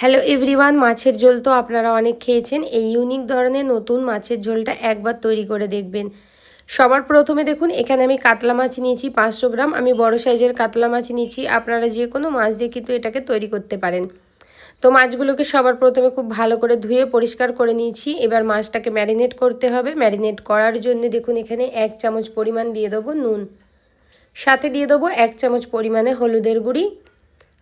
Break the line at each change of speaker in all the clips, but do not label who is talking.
Hello everyone মাছের ঝোল তো আপনারা অনেক খেয়েছেন। এই ইউনিক ধরনের নতুন মাছের ঝোলটা একবার তৈরি করে দেখবেন। সবার প্রথমে দেখুন, এখানে আমি কাতলা মাছ নিয়েছি পাঁচশো গ্রাম। আমি বড় সাইজের কাতলা মাছ নিয়েছি। আপনারা যে কোনো মাছ দিয়ে কিন্তু এটাকে তৈরি করতে পারেন। তো মাছগুলোকে সবার প্রথমে খুব ভালো করে ধুয়ে পরিষ্কার করে নিয়েছি। এবার মাছটাকে ম্যারিনেট করতে হবে। ম্যারিনেট করার জন্য দেখুন, এখানে এক চামচ পরিমাণ দিয়ে দেবো নুন। সাথে দিয়ে দেবো এক চামচ পরিমাণে হলুদের গুঁড়ি।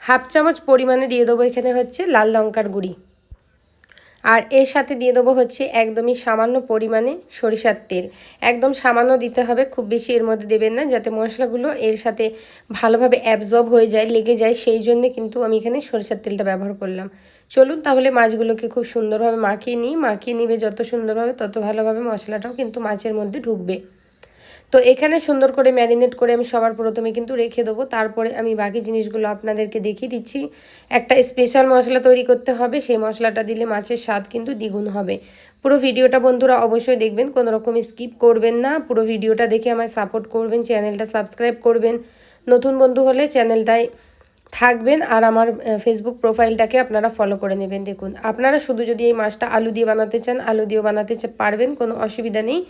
হাফ চামচ পরিমাণে দিয়ে দেবো এখানে হচ্ছে লাল লঙ্কার গুঁড়ি। আর এর সাথে দিয়ে দেবো হচ্ছে একদমই সামান্য পরিমাণে সরিষার তেল। একদম সামান্য দিতে হবে, খুব বেশি এর মধ্যে দেবেন না, যাতে মশলাগুলো এর সাথে ভালোভাবে অ্যাবজর্ব হয়ে যায়, লেগে যায়, সেই জন্যে কিন্তু আমি এখানে সরিষার তেলটা ব্যবহার করলাম। চলুন তাহলে মাছগুলোকে খুব সুন্দরভাবে মাখিয়ে নিই। মাখিয়ে নিবে যত সুন্দরভাবে তত ভালোভাবে মশলাটাও কিন্তু মাছের মধ্যে ঢুকবে। তো এখানে সুন্দর করে ম্যারিনেট করে আমি সবার প্রথমে কিন্তু রেখে দেবো। তারপরে আমি বাকি জিনিসগুলো আপনাদেরকে দেখিয়ে দিচ্ছি। একটা স্পেশাল মশলা তৈরি করতে হবে, সেই মশলাটা দিলে মাছের স্বাদ কিন্তু দ্বিগুণ হবে। পুরো ভিডিওটা বন্ধুরা অবশ্যই দেখবেন, কোনো রকম স্কিপ করবেন না। পুরো ভিডিওটা দেখে আমায় সাপোর্ট করবেন চ্যানেলটা সাবস্ক্রাইব করবেন। নতুন বন্ধু হলে চ্যানেলটায় থাকবেন আর আমার ফেসবুক প্রোফাইলটাকে আপনারা ফলো করে নেবেন। দেখুন, আপনারা শুধু যদি এই মাছটা আলু দিয়ে বানাতে চান, আলু দিয়েও বানাতে পারবেন, কোনো অসুবিধা নেই।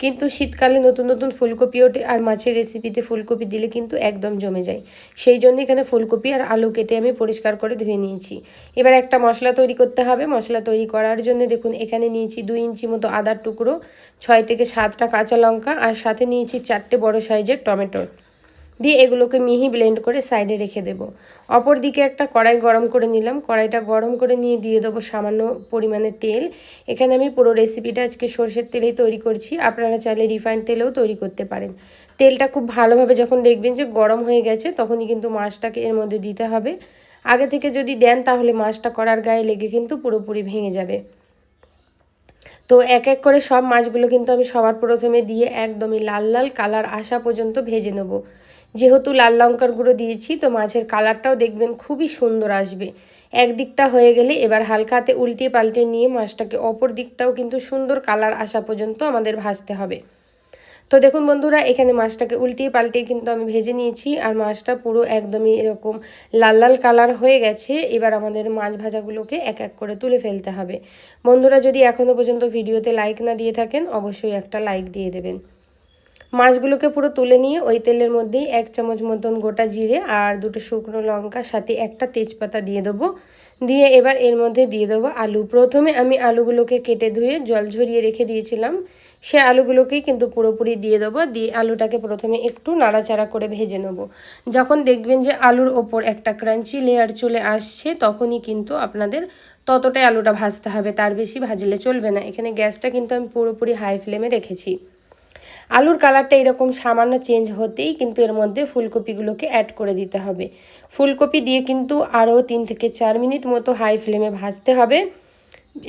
কিন্তু শীতকালে নতুন নতুন ফুলকপি ওঠে আর মাছের রেসিপিতে ফুলকপি দিলে কিন্তু একদম জমে যায়। সেই জন্য এখানে ফুলকপি আর আলু কেটে আমি পরিষ্কার করে ধুয়ে নিয়েছি। এবার একটা মশলা তৈরি করতে হবে। মশলা তৈরি করার জন্য দেখুন, এখানে নিয়েছি দুই ইঞ্চি মতো আদার টুকরো, ছয় থেকে সাতটা কাঁচা লঙ্কা আর সাথে নিয়েছি চারটে বড় সাইজের টমেটো। দিয়ে এগুলোকে মিহি ব্লেন্ড করে সাইডে রেখে দেব। অপর দিকে একটা কড়াই গরম করে নিলাম। কড়াইটা গরম করে নিয়ে দিয়ে দেবো সামান্য পরিমাণে তেল। এখানে আমি পুরো রেসিপিটা আজকে সর্ষের তেলেই তৈরি করছি। আপনারা চাইলে রিফাইন্ড তেলেও তৈরি করতে পারেন। তেলটা খুব ভালোভাবে যখন দেখবেন যে গরম হয়ে গেছে, তখনই কিন্তু মাছটাকে এর মধ্যে দিতে হবে। আগে থেকে যদি দেন, তাহলে মাছটা করার গায়ে লেগে কিন্তু পুরোপুরি ভেঙে যাবে। তো এক এক করে সব মাছগুলো কিন্তু আমি সবার প্রথমে দিয়ে একদমই লাল লাল কালার আসা পর্যন্ত ভেজে নেব। যেহেতু লাল লঙ্কার গুঁড়ো দিয়েছি, তো মাছের কালারটাও দেখবেন খুবই সুন্দর আসবে। একদিকটা হয়ে গেলে এবার হালকা হাতে উল্টে পাল্টে নিয়ে মাছটাকে অপর দিকটাও কিন্তু সুন্দর কালার আসা পর্যন্ত আমাদের ভাজতে হবে। তো দেখুন বন্ধুরা, এখানে মাছটাকে উল্টিয়ে পাল্টিয়ে কিন্তু আমি ভেজে নিয়েছি আর মাছটা পুরো একদমই এরকম লাল লাল কালার হয়ে গেছে। এবার আমাদের মাছ ভাজাগুলোকে এক এক করে তুলে ফেলতে হবে। বন্ধুরা, যদি এখনও পর্যন্ত ভিডিওতে লাইক না দিয়ে থাকেন, অবশ্যই একটা লাইক দিয়ে দেবেন। মাছগুলোকে পুরো তুলে নিয়ে ওই তেলের মধ্যেই এক চামচ মতন গোটা জিরে আর দুটো শুকনো লঙ্কা, সাথে একটা তেজপাতা দিয়ে দেবো। দিয়ে এবার এর মধ্যে দিয়ে দেবো আলু। প্রথমে আমি আলুগুলোকে কেটে ধুয়ে জল ঝরিয়ে রেখে দিয়েছিলাম। সে আলুগুলোকেই কিন্তু পুরোপুরি দিয়ে দেবো। দিয়ে আলুটাকে প্রথমে একটু নাড়াচাড়া করে ভেজে নেব। যখন দেখবেন যে আলুর ওপর একটা ক্রাঞ্চি লেয়ার চলে আসছে, তখনই কিন্তু আপনাদের ততটাই আলুটা ভাজতে হবে। তার বেশি ভাজলে চলবে না। এখানে গ্যাসটা কিন্তু আমি পুরোপুরি হাই ফ্লেমে রেখেছি। আলুর কালারটা এরকম সামান্য চেঞ্জ হতেই কিন্তু এর মধ্যে ফুলকপিগুলোকে অ্যাড করে দিতে হবে। ফুলকপি দিয়ে কিন্তু আরও তিন থেকে চার মিনিট মতো হাই ফ্লেমে ভাজতে হবে।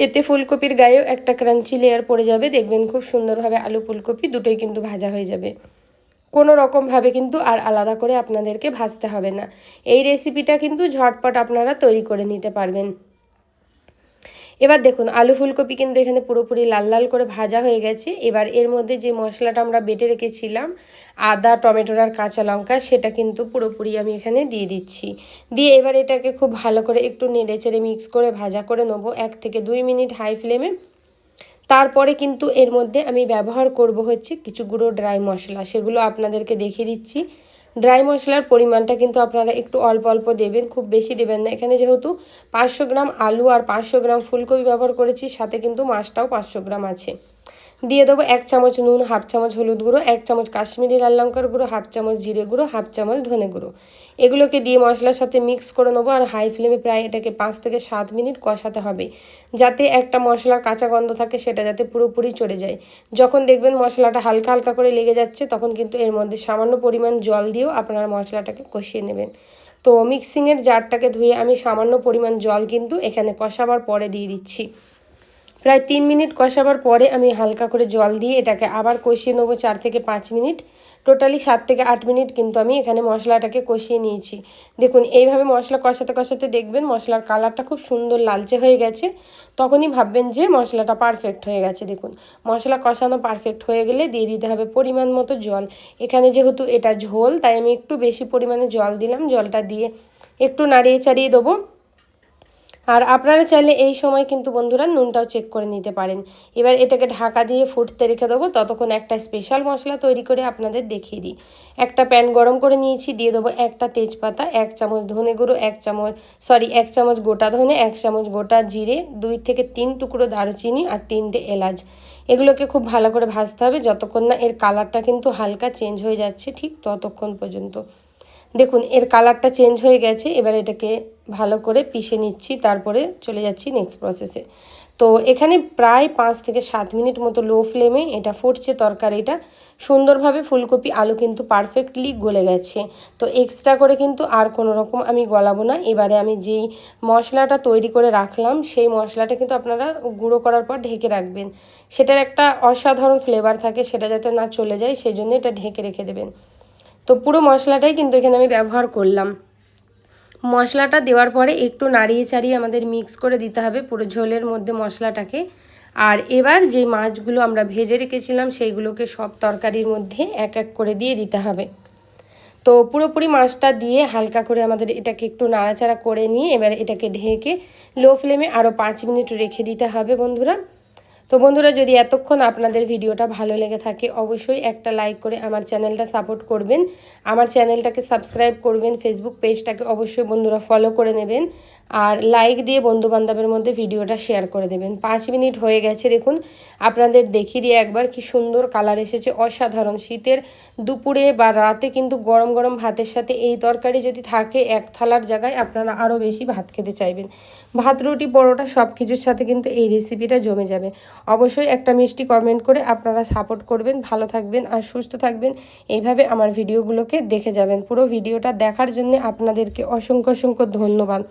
এতে ফুলকপির গায়েও একটা ক্রাঞ্চি লেয়ার পড়ে যাবে। দেখবেন খুব সুন্দরভাবে আলু, ফুলকপি দুটোই কিন্তু ভাজা হয়ে যাবে। কোনো রকমভাবে কিন্তু আর আলাদা করে আপনাদেরকে ভাজতে হবে না। এই রেসিপিটা কিন্তু ঝটপট আপনারা তৈরি করে নিতে পারবেন। এবার দেখুন, আলু ফুলকপি কিন্তু এখানে পুরোপুরি লাল লাল করে ভাজা হয়ে গেছে। এবার এর মধ্যে যে মশলাটা আমরা বেটে রেখেছিলাম, আদা টমেটোর আর কাঁচা লঙ্কা, সেটা কিন্তু পুরোপুরি আমি এখানে দিয়ে দিচ্ছি। দিয়ে এবার এটাকে খুব ভালো করে একটু নেড়ে চেড়ে মিক্স করে ভাজা করে নেব এক থেকে দুই মিনিট হাই ফ্লেমে তারপরে কিন্তু এর মধ্যে আমি ব্যবহার করব হচ্ছে কিছু গুঁড়ো ড্রাই মশলা, সেগুলো আপনাদেরকে দেখিয়ে দিচ্ছি। ড্রাই মশলার পরিমাণটা কিন্তু আপনারা একটু অল্প অল্প দেবেন, খুব বেশি দেবেন না। এখানে যেহেতু পাঁচশো গ্রাম আলু আর পাঁচশো গ্রাম ফুলকপি ব্যবহার করেছি, সাথে কিন্তু মাছটাও পাঁচশো গ্রাম আছে। দিয়ে দেবো এক চামচ নুন, হাফ চামচ হলুদ গুঁড়ো, এক চামচ কাশ্মীরি লাল লঙ্কার গুঁড়ো, হাফ চামচ জিরে গুঁড়ো, হাফ চামচ ধনে গুঁড়ো। এগুলোকে দিয়ে মশলার সাথে মিক্স করে নেব আর হাই ফ্লেমে প্রায় এটাকে পাঁচ থেকে সাত মিনিট কষাতে হবে। যাতে একটা মশলার কাঁচা গন্ধ থাকে সেটা যাতে পুরোপুরি চলে যায়। যখন দেখবেন মশলাটা হালকা হালকা করে লেগে যাচ্ছে, তখন কিন্তু এর মধ্যে সামান্য পরিমাণ জল দিয়েও আপনারা মশলাটাকে কষিয়ে নেবেন। তো মিক্সিংয়ের জারটাকে ধুয়ে আমি সামান্য পরিমাণ জল কিন্তু এখানে কষাবার পরে দিয়ে দিচ্ছি। প্রায় তিন মিনিট কষাবার পরে আমি হালকা করে জল দিয়ে এটাকে আবার কষিয়ে নেব চার থেকে পাঁচ মিনিট। টোটালি সাত থেকে আট মিনিট কিন্তু আমি এখানে মশলাটাকে কষিয়ে নিয়েছি। দেখুন, এইভাবে মশলা কষাতে কষাতে দেখবেন মশলার কালারটা খুব সুন্দর লালচে হয়ে গেছে। তখনই ভাববেন যে মশলাটা পারফেক্ট হয়ে গেছে। দেখুন, মশলা কষানো পারফেক্ট হয়ে গেলে দিয়ে দিতে হবে পরিমাণ মতো জল। এখানে যেহেতু এটা ঝোল, তাই আমি একটু বেশি পরিমাণে জল দিলাম। জলটা দিয়ে একটু নাড়িয়ে চাড়িয়ে দেবো। আর আপনারা চাইলে এই সময় কিন্তু বন্ধুরা নুনটাও চেক করে নিতে পারেন। এবার এটাকে ঢাকা দিয়ে ফুটতে রেখে দেবো, ততক্ষণ একটা স্পেশাল মশলা তৈরি করে আপনাদের দেখিয়ে দিই। একটা প্যান গরম করে নিয়েছি, দিয়ে দেবো একটা তেজপাতা, এক চামচ ধনে গুঁড়ো, এক চামচ সরি এক চামচ গোটা ধনে, এক চামচ গোটা জিরে, দুই থেকে তিন টুকরো দারুচিনি আর তিনটে এলাচ। এগুলোকে খুব ভালো করে ভাজতে হবে, যতক্ষণ না এর কালারটা কিন্তু হালকা চেঞ্জ হয়ে যাচ্ছে ঠিক ততক্ষণ পর্যন্ত। দেখুন, এর কালারটা চেঞ্জ হয়ে গেছে, এবার এটাকে ভালো করে পিষে নিচ্ছি, তারপরে চলে যাচ্ছি নেক্সট প্রসেসে তো এখানে প্রায় পাঁচ থেকে সাত মিনিট মতো লো ফ্লেমে এটা ফুটছে তরকারিটা সুন্দরভাবে ফুলকপি আলু কিন্তু পারফেক্টলি গলে গেছে। তো এক্সট্রা করে কিন্তু আর কোনো রকম আমি গলাবো না। এবারে আমি যেই মশলাটা তৈরি করে রাখলাম, সেই মশলাটা কিন্তু আপনারা গুঁড়ো করার পর ঢেকে রাখবেন। সেটার একটা অসাধারণ ফ্লেভার থাকে, সেটা যাতে না চলে যায়, সেই জন্য এটা ঢেকে রেখে দেবেন। তো পুরো মশলাটাই কিন্তু এখানে আমি ব্যবহার করলাম। মশলাটা দেওয়ার পরে একটু নাড়িয়ে চাড়িয়ে আমাদের মিক্স করে দিতে হবে পুরো ঝোলের মধ্যে মশলাটাকে। আর এবার যে মাছগুলো আমরা ভেজে রেখেছিলাম সেইগুলোকে সব তরকারির মধ্যে এক এক করে দিয়ে দিতে হবে। তো পুরোপুরি মাছটা দিয়ে হালকা করে আমাদের এটাকে একটু নাড়াচাড়া করে নিয়ে এবার এটাকে ঢেকে লো ফ্লেমে আরও পাঁচ মিনিট রেখে দিতে হবে বন্ধুরা। তো বন্ধুরা, যদি এতক্ষণ আপনাদের ভিডিওটা ভালো লেগে থাকে, অবশ্যই একটা লাইক করে আমার চ্যানেলটা সাপোর্ট করবেন। আমার চ্যানেলটাকে সাবস্ক্রাইব করবেন ফেসবুক পেজটাকে অবশ্যই বন্ধুরা ফলো করে নেবেন। আর লাইক দিয়ে বন্ধুবান্ধবের মধ্যে ভিডিওটা শেয়ার করে দেবেন। পাঁচ মিনিট হয়ে গেছে, দেখুন, আপনাদের দেখিয়ে দিয়ে একবার কি সুন্দর কালার এসেছে। অসাধারণ, শীতের দুপুরে বা রাতে কিন্তু গরম গরম ভাতের সাথে এই তরকারি যদি থাকে, এক থালার জায়গায় আপনারা আরও বেশি ভাত খেতে চাইবেন। ভাত, রুটি, পরোটা সব কিছুর সাথে কিন্তু এই রেসিপিটা জমে যাবে। অবশ্যই একটা মিষ্টি কমেন্ট করে আপনারা সাপোর্ট করবেন, ভালো থাকবেন আর সুস্থ থাকবেন। এইভাবে আমার ভিডিওগুলোকে দেখে যাবেন। পুরো ভিডিওটা দেখার জন্য আপনাদেরকে অসংখ্য অসংখ্য ধন্যবাদ।